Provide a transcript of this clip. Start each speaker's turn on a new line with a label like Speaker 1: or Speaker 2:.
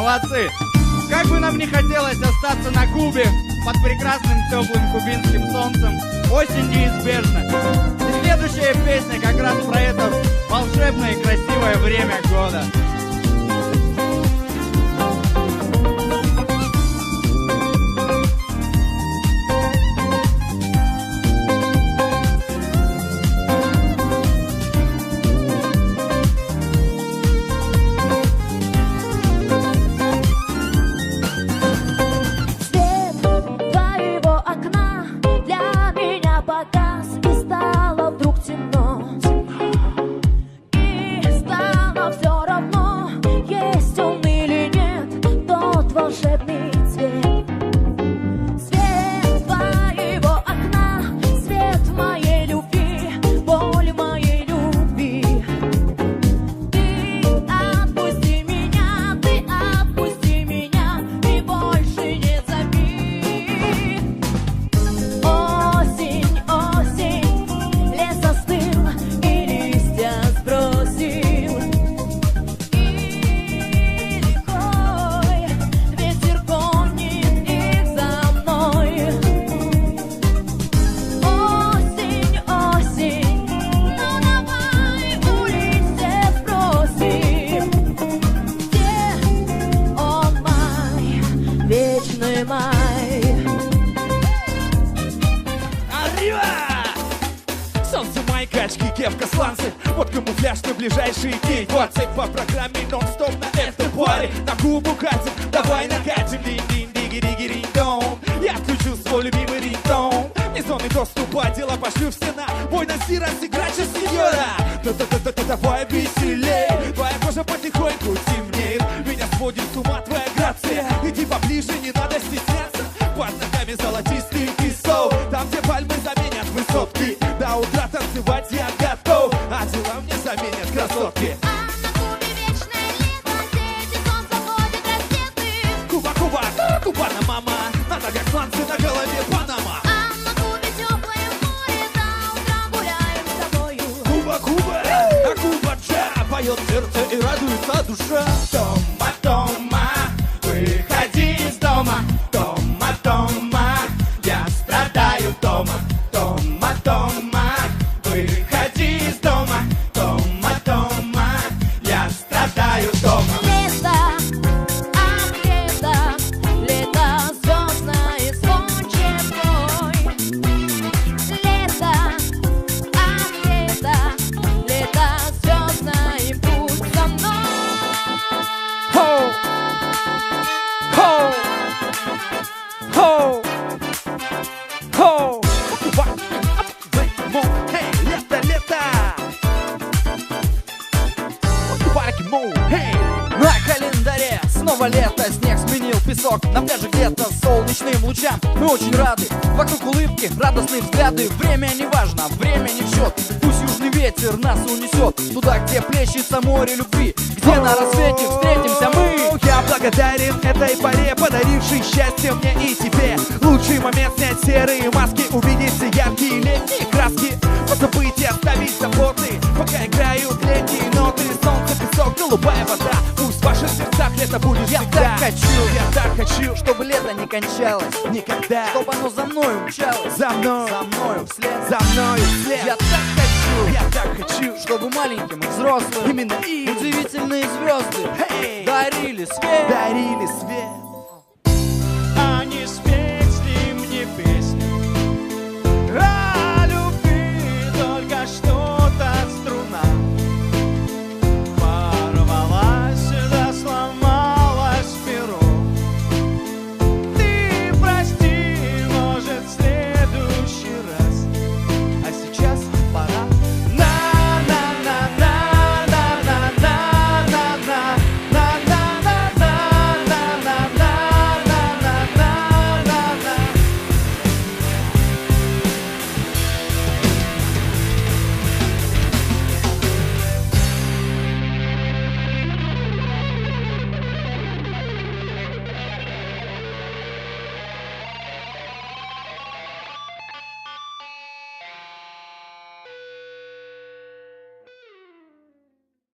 Speaker 1: Молодцы! Как бы нам не хотелось остаться на Кубе под прекрасным теплым кубинским солнцем, осень неизбежна. И следующая песня как раз про это волшебное и красивое время года.
Speaker 2: let me вечный май.
Speaker 3: Arriba! Солнце, майка, очки, кепка, сланцы Вот камуфляж на ближайшие дни 20 по программе нон-стоп на этом паре На губу катим, давай накатим динь динь диги диги динь дом Я отключу свой любимый рингтон Не зоны доступа, дела пошлю в стена. Бой на сира, же сеньора. Да-да-да-да, давай веселей. Твоя кожа потихоньку темнеет. Меня сводит с ума твоя грация. Иди поближе, не надо стесняться. Под ногами золотистый песок Там, где пальмы заменят высотки. До утра танцевать я готов. А дела мне заменят красотки Кубана, мама. Надо как сланцы на голове Панама Поет сердце и радуется душа. Тома, Тома,
Speaker 1: снова лето, снег сменил песок. На пляже где-то солнечным лучам. Мы очень рады, вокруг улыбки, радостные взгляды. Время не важно, время не в счет. Пусть южный ветер нас унесет. Туда, где плещется море любви. Где на рассвете встретимся мы.
Speaker 3: Я благодарен этой поре, подарившей счастье мне и тебе. Лучший момент снять серые маски, увидеть яркие летние краски голубая вода, пусть в ваших сердцах лето будет
Speaker 1: Я
Speaker 3: всегда.
Speaker 1: так хочу,
Speaker 3: Я так хочу,
Speaker 1: чтобы лето не кончалось.
Speaker 3: Никогда.
Speaker 1: Чтобы оно за мной умчалось.
Speaker 3: За мной,
Speaker 1: За мною вслед.
Speaker 3: За мной вслед.
Speaker 1: Я так хочу,
Speaker 3: Я так хочу,
Speaker 1: чтобы маленьким и взрослым
Speaker 3: именно им.
Speaker 1: Удивительные звезды
Speaker 3: Эй!
Speaker 1: дарили свет.
Speaker 3: Дарили свет